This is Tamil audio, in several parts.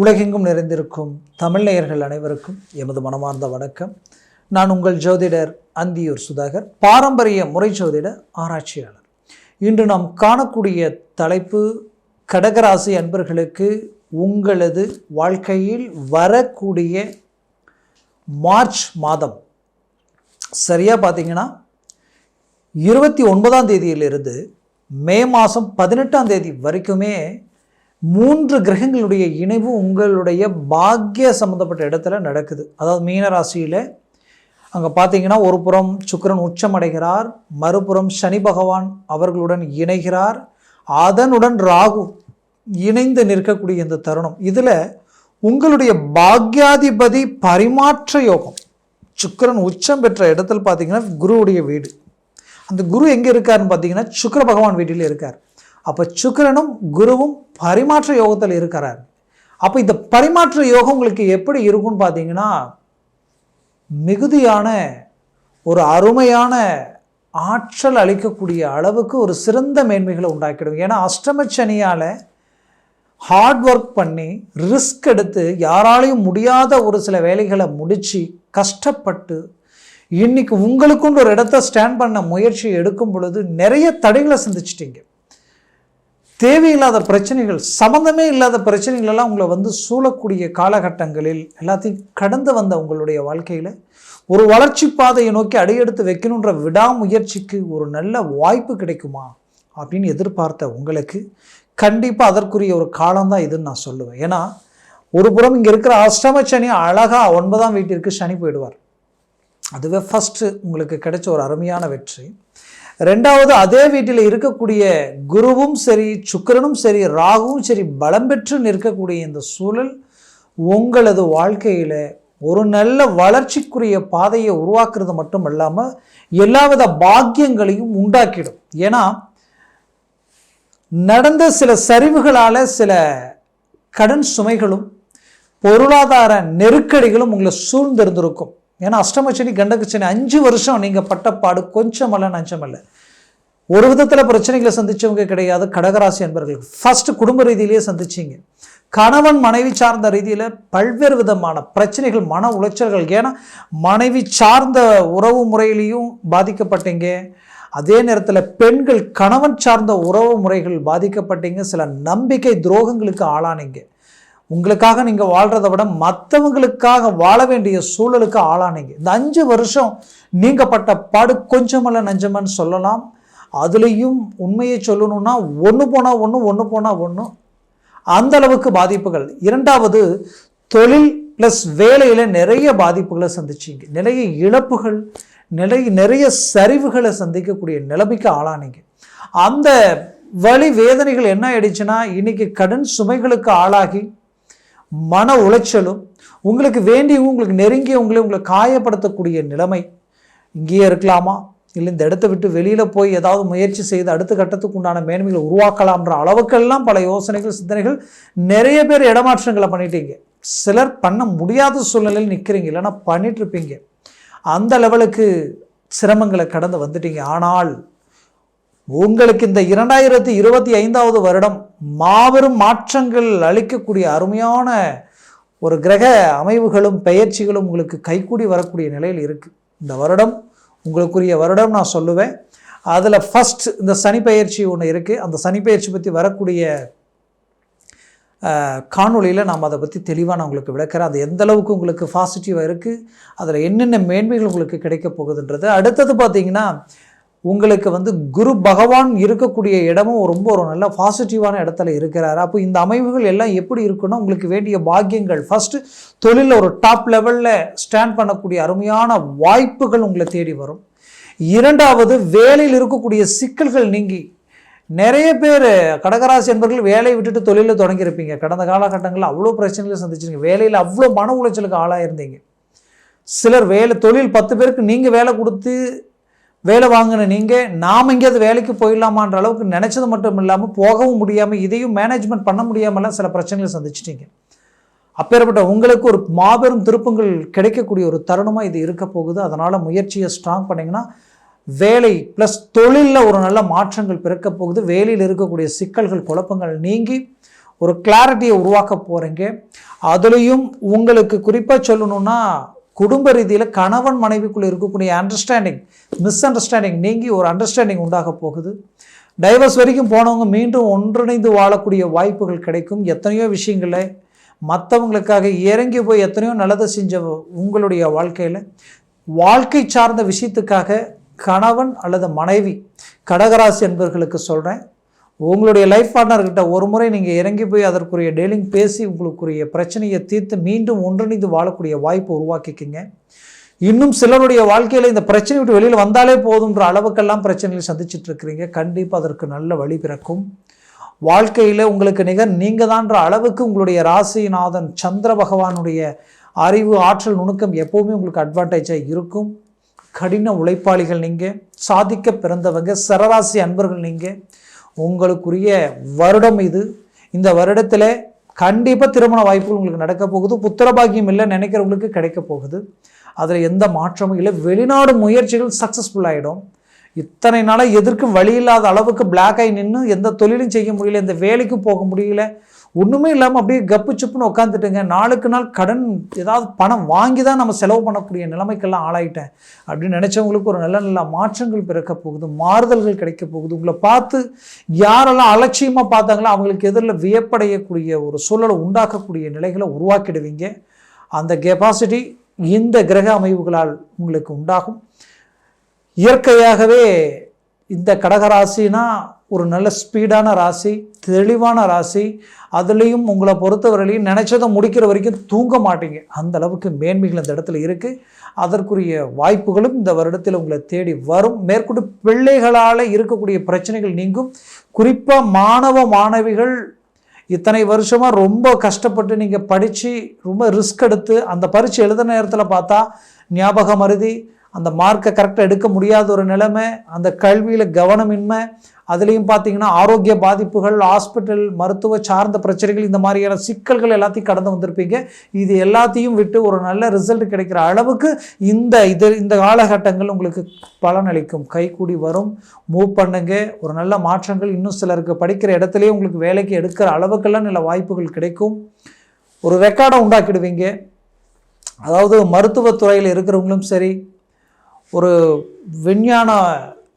உலகெங்கும் நிறைந்திருக்கும் தமிழ்நேயர்கள் அனைவருக்கும் எமது மனமார்ந்த வணக்கம். நான் உங்கள் ஜோதிடர் அந்தியூர் சுதாகர் பாரம்பரிய முறை ஜோதிட ஆராய்ச்சியாளர். இன்று நாம் காணக்கூடிய தலைப்பு கடகராசி அன்பர்களுக்கு உங்களது வாழ்க்கையில் வரக்கூடிய மார்ச் மாதம். சரியாக பார்த்தீங்கன்னா இருபத்தி ஒன்பதாம் தேதியிலிருந்து மே மாதம் பதினெட்டாம் தேதி வரைக்குமே மூன்று கிரகங்களுடைய இணைவு உங்களுடைய பாக்கிய சம்மந்தப்பட்ட இடத்துல நடக்குது. அதாவது மீன ராசியில் அங்கே பார்த்தீங்கன்னா ஒரு புறம் உச்சம் உச்சமடைகிறார் மறுபுறம் சனி பகவான் அவர்களுடன் இணைகிறார் அதனுடன் ராகு இணைந்து நிற்கக்கூடிய இந்த தருணம். இதில் உங்களுடைய பாக்யாதிபதி பரிமாற்ற யோகம். சுக்கிரன் உச்சம் பெற்ற இடத்துல பார்த்தீங்கன்னா குருவுடைய வீடு. அந்த குரு எங்கே இருக்காருன்னு பார்த்தீங்கன்னா சுக்கிர பகவான் வீட்டில் இருக்கார். அப்போ சுக்கரனும் குருவும் பரிமாற்ற யோகத்தில் இருக்கிறார். அப்போ இந்த பரிமாற்ற யோகம் உங்களுக்கு எப்படி இருக்கும்னு பார்த்தீங்கன்னா மிகுதியான ஒரு அருமையான ஆற்றல் அளிக்கக்கூடிய அளவுக்கு ஒரு சிறந்த மேன்மைகளை உண்டாக்கிடும். ஏன்னா அஷ்டமச்சனியால் ஹார்ட் ஒர்க் பண்ணி ரிஸ்க் எடுத்து யாராலையும் முடியாத ஒரு சில வேலைகளை முடித்து கஷ்டப்பட்டு இன்றைக்கி உங்களுக்குன்னு ஒரு இடத்த ஸ்டாண்ட் பண்ண முயற்சி எடுக்கும் பொழுது நிறைய தடைகளை சந்திச்சிட்டிங்க. தேவையில்லாத பிரச்சனைகள் சம்மந்தமே இல்லாத பிரச்சனைகள் எல்லாம் உங்களை வந்து சூழக்கூடிய காலகட்டங்களில் எல்லாத்தையும் கடந்து வந்த உங்களுடைய வாழ்க்கையில் ஒரு வளர்ச்சி பாதையை நோக்கி அடியெடுத்து வைக்கணுன்ற விடாமுயற்சிக்கு ஒரு நல்ல வாய்ப்பு கிடைக்குமா அப்படின்னு எதிர்பார்த்த உங்களுக்கு கண்டிப்பாக அதற்குரிய ஒரு காலம்தான் இதுன்னு நான் சொல்லுவேன். ஏன்னா ஒரு புறம் இங்கே இருக்கிற அஷ்டம சனி அழகாக ஒன்பதாம் வீட்டிற்கு சனி போயிடுவார். அதுவே ஃபஸ்ட்டு உங்களுக்கு கிடைச்ச ஒரு அருமையான வெற்றி. ரெண்டாவது அதே வீட்டில் இருக்கக்கூடிய குருவும் சரி சுக்கிரனும் சரி ராகுவும் சரி பலம் பெற்று நிற்கக்கூடிய இந்த சூழல் உங்களது வாழ்க்கையில் ஒரு நல்ல வளர்ச்சிக்குரிய பாதையை உருவாக்குறது மட்டும் இல்லாமல் எல்லாவித பாக்கியங்களையும் உண்டாக்கிடும். ஏன்னா நடந்த சில சரிவுகளால் சில கடன் சுமைகளும் பொருளாதார நெருக்கடிகளும் உங்களை சூழ்ந்திருந்திருக்கும். ஏன்னா அஷ்டமச்சனி கண்டகச்சனி அஞ்சு வருஷம் நீங்கள் பட்டப்பாடு கொஞ்சம் அல்ல நஞ்சம் அல்ல ஒரு விதத்தில் பிரச்சனைகளை சந்தித்தவங்க கிடையாது கடகராசி என்பர்கள் ஃபஸ்ட்டு குடும்ப ரீதியிலேயே சந்திச்சிங்க. கணவன் மனைவி சார்ந்த ரீதியில் பல்வேறு விதமான பிரச்சனைகள் மன உளைச்சல்கள். ஏன்னா மனைவி சார்ந்த உறவு முறையிலையும் பாதிக்கப்பட்டீங்க. அதே நேரத்தில் பெண்கள் கணவன் சார்ந்த உறவு முறைகள் பாதிக்கப்பட்டீங்க. சில நம்பிக்கை துரோகங்களுக்கு ஆளானீங்க. உங்களுக்காக நீங்கள் வாழ்கிறத விட மற்றவங்களுக்காக வாழ வேண்டிய சூழலுக்கு ஆளானீங்க. இந்த அஞ்சு வருஷம் நீங்கள் பட்ட பாடு கொஞ்சமல்ல நஞ்சமன்னு சொல்லலாம். அதுலேயும் உண்மையை சொல்லணும்னா ஒன்று போனால் ஒன்று ஒன்று போனால் ஒன்று அந்த அளவுக்கு பாதிப்புகள். இரண்டாவது தொழில் ப்ளஸ் வேலையில் நிறைய பாதிப்புகளை சந்திச்சிங்க. நிறைய இழப்புகள் நிறைய நிறைய சரிவுகளை சந்திக்கக்கூடிய நிலைமைக்கு ஆளானீங்க. அந்த வழி வேதனைகள் என்ன ஆயிடுச்சுன்னா இன்னைக்கு கடன் சுமைகளுக்கு ஆளாகி மன உளைச்சலும் உங்களுக்கு வேண்டியவங்க உங்களுக்கு நெருங்கியவங்களே உங்களை காயப்படுத்தக்கூடிய நிலைமை இங்கேயே இருக்கலாமா? இல்லை இந்த இடத்த விட்டு வெளியில் போய் ஏதாவது முயற்சி செய்து அடுத்த கட்டத்துக்கு உண்டான மேன்மைகளை உருவாக்கலாம்ன்ற அளவுக்கெல்லாம் பல யோசனைகள் சிந்தனைகள் நிறைய பேர் இடமாற்றங்களை பண்ணிட்டீங்க. சிலர் பண்ண முடியாத சூழ்நிலையில் நிற்கிறீங்க இல்லைன்னா பண்ணிட்டு இருப்பீங்க. அந்த லெவலுக்கு சிரமங்களை கடந்து வந்துட்டீங்க. ஆனால் உங்களுக்கு இந்த இரண்டாயிரத்தி இருபத்தி ஐந்தாவது வருடம் மாபெரும் மாற்றங்கள் அளிக்கக்கூடிய அருமையான ஒரு கிரக அமைவுகளும் பெயர்ச்சிகளும் உங்களுக்கு கைக்கூடி வரக்கூடிய நிலையில் இருக்குது இந்த வருடம் உங்களுக்குரிய வருடம் நான் சொல்லுவேன். அதில் ஃபஸ்ட் இந்த சனி பயிற்சி ஒன்று இருக்குது அந்த சனி பயிற்சி பற்றி வரக்கூடிய காணொளியில் நாம் அதை பற்றி தெளிவாக நான் உங்களுக்கு விளக்கிறேன். அது எந்த அளவுக்கு உங்களுக்கு பாசிட்டிவாக இருக்குது அதில் என்னென்ன மேன்மைகள் உங்களுக்கு கிடைக்க போகுதுன்றது. அடுத்தது பார்த்தீங்கன்னா உங்களுக்கு வந்து குரு பகவான் இருக்கக்கூடிய இடமும் ரொம்ப ஒரு நல்ல பாசிட்டிவான இடத்துல இருக்கிறார். அப்போ இந்த அமைவுகள் எல்லாம் எப்படி இருக்குன்னா உங்களுக்கு வேண்டிய பாக்கியங்கள். ஃபஸ்ட்டு தொழிலில் ஒரு டாப் லெவலில் ஸ்டாண்ட் பண்ணக்கூடிய அருமையான வாய்ப்புகள் உங்களை தேடி வரும். இரண்டாவது வேலையில் இருக்கக்கூடிய சிக்கல்கள் நீங்கி. நிறைய பேர் கடகராசி என்பர்கள் வேலையை விட்டுட்டு தொழிலில் தொடங்கியிருப்பீங்க. கடந்த காலகட்டங்களில் அவ்வளோ பிரச்சனைகளை சந்திச்சிருங்க வேலையில் அவ்வளோ மன உளைச்சலுக்கு ஆளாயிருந்தீங்க. சிலர் வேலை தொழில் பத்து பேருக்கு நீங்கள் வேலை கொடுத்து வேலை வாங்கின நீங்கள் நாம் எங்கேயாவது வேலைக்கு போயிடலாமான்ற அளவுக்கு நினச்சது மட்டும் இல்லாமல் போகவும் முடியாமல் இதையும் மேனேஜ்மெண்ட் பண்ண முடியாமலாம் சில பிரச்சனைகளை சந்திச்சிட்டீங்க. அப்பேற்பட்ட உங்களுக்கு ஒரு மாபெரும் திருப்பங்கள் கிடைக்கக்கூடிய ஒரு தருணமாக இது இருக்க போகுது. அதனால் முயற்சியை ஸ்ட்ராங் பண்ணிங்கன்னா வேலை ப்ளஸ் தொழிலில் ஒரு நல்ல மாற்றங்கள் பிறக்க போகுது. வேலையில் இருக்கக்கூடிய சிக்கல்கள் குழப்பங்கள் நீங்கி ஒரு கிளாரிட்டியை உருவாக்க போகிறீங்க அதுலேயும் உங்களுக்கு குறிப்பாக சொல்லணுன்னா குடும்ப ரீதியில் கணவன் மனைவிக்குள்ளே இருக்கக்கூடிய அண்டர்ஸ்டாண்டிங் மிஸ் அண்டர்ஸ்டாண்டிங் நீங்கி ஒரு அண்டர்ஸ்டாண்டிங் உண்டாக போகுது. டைவர்ஸ் வரைக்கும் போனவங்க மீண்டும் ஒன்றிணைந்து வாழக்கூடிய வாய்ப்புகள் கிடைக்கும். எத்தனையோ விஷயங்களை மற்றவங்களுக்காக இறங்கி போய் எத்தனையோ நல்லதை செஞ்ச உங்களுடைய வாழ்க்கையில் வாழ்க்கை சார்ந்த விஷயத்துக்காக கணவன் அல்லது மனைவி கடகராசி என்பவர்களுக்கு சொல்கிறேன் உங்களுடைய லைஃப் பார்ட்னர்கிட்ட ஒரு முறை நீங்கள் இறங்கி போய் அதற்குரிய டெய்லிங் பேசி உங்களுக்குரிய பிரச்சனையை தீர்த்து மீண்டும் ஒன்றிணைந்து வாழக்கூடிய வாய்ப்பு உருவாக்கிக்கிங்க. இன்னும் சிலருடைய வாழ்க்கையில் இந்த பிரச்சனை விட்டு வெளியில் வந்தாலே போதுன்ற அளவுக்கெல்லாம் பிரச்சனைகளை சந்திச்சுட்டு இருக்கிறீங்க. கண்டிப்பாக அதற்கு நல்ல வழி பிறக்கும். வாழ்க்கையில் உங்களுக்கு நிகர் நீங்கள் தான்ற அளவுக்கு உங்களுடைய ராசிநாதன் சந்திர பகவானுடைய அறிவு ஆற்றல் நுணுக்கம் எப்போவுமே உங்களுக்கு அட்வான்டேஜாக இருக்கும். கடின உழைப்பாளிகள் நீங்கள் சாதிக்க பிறந்தவங்க சரராசி அன்பர்கள் நீங்கள் உங்களுக்குரிய வருடம் இது. இந்த வருடத்தில் கண்டிப்பாக திருமண வாய்ப்புகள் உங்களுக்கு நடக்க போகுது. புத்திரபாகியம் இல்லை நினைக்கிறவங்களுக்கு கிடைக்க போகுது. அதில் எந்த மாற்றமும் இல்லை. வெளிநாடு முயற்சிகள் சக்ஸஸ்ஃபுல் ஆகிடும் இத்தனை நாளாக எதற்கும் வழி இல்லாத அளவுக்கு பிளாக் ஆகி நின்று எந்த தொழிலும் செய்ய முடியல எந்த வேலைக்கும் போக முடியல. ஒன்றுமே இல்லாமல் அப்படியே கப்பு சுப்புன்னு உட்காந்துட்டுங்க நாளுக்கு நாள் கடன் ஏதாவது பணம் வாங்கி தான் நம்ம செலவு பண்ணக்கூடிய நிலைமைக்கெல்லாம் ஆளாயிட்டேன். அப்படின்னு நினச்சவங்களுக்கு ஒரு நல்ல நல்ல மாற்றங்கள் பிறக்க போகுது மாறுதல்கள் கிடைக்க போகுது. உங்களை பார்த்து யாரெல்லாம் அலட்சியமாக பார்த்தாங்களோ அவங்களுக்கு எதிரில் வியப்படையக்கூடிய ஒரு சூழலை உண்டாக்கக்கூடிய நிலைகளை உருவாக்கிடுவீங்க. அந்த கெப்பாசிட்டி இந்த கிரக அமைவுகளால் உங்களுக்கு உண்டாகும். இயற்கையாகவே இந்த கடகராசினா ஒரு நல்ல ஸ்பீடான ராசி தெளிவான ராசி. அதுலேயும் உங்களை பொறுத்தவரையிலையும் நினச்சதை முடிக்கிற வரைக்கும் தூங்க மாட்டீங்க. அந்த அளவுக்கு மேன்மைகள் இந்த இடத்துல இருக்குது அதற்குரிய வாய்ப்புகளும் இந்த வருடத்தில் உங்களை தேடி வரும். மேற்கொண்டு பிள்ளைகளால் இருக்கக்கூடிய பிரச்சனைகள் நீங்கும். குறிப்பாக மாணவ மாணவிகள் இத்தனை வருஷமாக ரொம்ப கஷ்டப்பட்டு நீங்கள் படித்து ரொம்ப ரிஸ்க் எடுத்து அந்த பரீட்சை எழுதுன நேரத்தில் பார்த்தா ஞாபகம் மருதி அந்த மார்க்கை கரெக்டாக எடுக்க முடியாத ஒரு நிலைமை அந்த கல்வியில் கவனமின்மை அதுலேயும் பார்த்தீங்கன்னா ஆரோக்கிய பாதிப்புகள் ஹாஸ்பிட்டல் மருத்துவ சார்ந்த பிரச்சனைகள் இந்த மாதிரியான சிக்கல்கள் எல்லாத்தையும் கடந்து வந்திருப்பீங்க. இது எல்லாத்தையும் விட்டு ஒரு நல்ல ரிசல்ட் கிடைக்கிற அளவுக்கு இந்த இது இந்த காலகட்டங்கள் உங்களுக்கு பலனளிக்கும். கைக்கூடி வரும் மூவ் பண்ணுங்க. ஒரு நல்ல மாற்றங்கள் இன்னும் சிலருக்கு படிக்கிற இடத்துலையே உங்களுக்கு வேலைக்கு எடுக்கிற அளவுக்கெல்லாம் நல்ல வாய்ப்புகள் கிடைக்கும். ஒரு ரெக்கார்டை உண்டாக்கிடுவீங்க. அதாவது மருத்துவத்துறையில் இருக்கிறவங்களும் சரி ஒரு விஞ்ஞான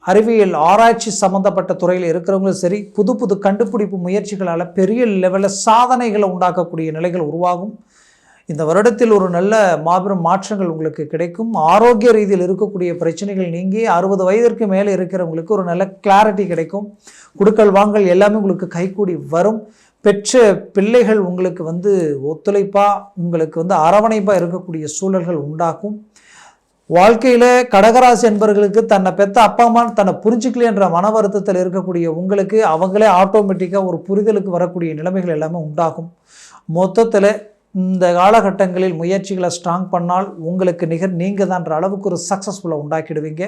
அறிவியல் ஆராய்ச்சி சம்மந்தப்பட்ட துறையில் இருக்கிறவங்களும் சரி புது புது கண்டுபிடிப்பு முயற்சிகளால் பெரிய லெவலில் சாதனைகளை உண்டாக்கக்கூடிய நிலைகள் உருவாகும். இந்த வருடத்தில் ஒரு நல்ல மாபெரும் மாற்றங்கள் உங்களுக்கு கிடைக்கும். ஆரோக்கிய ரீதியில் இருக்கக்கூடிய பிரச்சனைகள் நீங்கி அறுபது வயதிற்கு மேலே இருக்கிறவங்களுக்கு ஒரு நல்ல கிளாரிட்டி கிடைக்கும். குடுக்கல் வாங்கல் எல்லாமே உங்களுக்கு கைகூடி வரும். பெற்ற பிள்ளைகள் உங்களுக்கு வந்து ஒத்துழைப்பாக உங்களுக்கு வந்து அரவணைப்பாக இருக்கக்கூடிய சூழல்கள் உண்டாகும். வாழ்க்கையில் கடகராசி என்பவர்களுக்கு தன்னை பெற்ற அப்பா அம்மா தன்னை புரிஞ்சுக்கலைன்ற மன வருத்தத்தில் இருக்கக்கூடிய உங்களுக்கு அவங்களே ஆட்டோமேட்டிக்காக ஒரு புரிதலுக்கு வரக்கூடிய நிலைமைகள் எல்லாமே உண்டாகும். மொத்தத்தில் இந்த காலகட்டங்களில் முயற்சிகளை ஸ்ட்ராங் பண்ணால் உங்களுக்கு நிகர் நீங்கள் தான்ற அளவுக்கு ஒரு சக்ஸஸ்ஃபுல்லாக உண்டாக்கிடுவீங்க.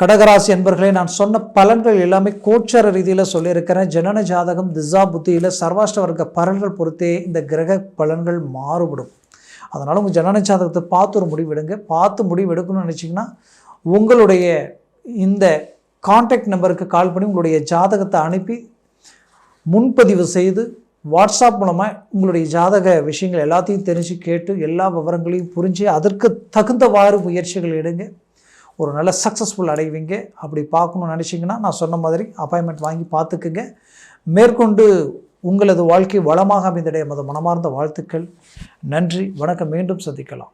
கடகராசி என்பர்களே நான் சொன்ன பலன்கள் எல்லாமே கோச்சார ரீதியில் சொல்லியிருக்கிறேன். ஜனன ஜாதகம் திசா புத்தியில் சர்வாஷ்ட வர்க்க பலன்கள் பொறுத்தே இந்த கிரக பலன்கள் மாறுபடும். அதனால் உங்கள் ஜனன ஜாதகத்தை பார்த்து ஒரு முடிவு எடுங்க. பார்த்து முடிவு எடுக்கணும்னு நினச்சிங்கன்னா உங்களுடைய இந்த காண்டாக்ட் நம்பருக்கு கால் பண்ணி உங்களுடைய ஜாதகத்தை அனுப்பி முன்பதிவு செய்து வாட்ஸ்அப் மூலமாக உங்களுடைய ஜாதக விஷயங்கள் எல்லாத்தையும் தெரிஞ்சு கேட்டு எல்லா விவரங்களையும் புரிஞ்சு அதற்கு தகுந்தவாறு முயற்சிகள் எடுங்க. ஒரு நல்ல சக்ஸஸ்ஃபுல் அடைவீங்க. அப்படி பார்க்கணும்னு நினச்சிங்கன்னா நான் சொன்ன மாதிரி அப்பாயின்மெண்ட் வாங்கி பார்த்துக்குங்க. மேற்கொண்டு உங்களது வாழ்க்கை வளமாக அமைந்தடைய மத மனமார்ந்த வாழ்த்துக்கள். நன்றி. வணக்கம். மீண்டும் சந்திக்கலாம்.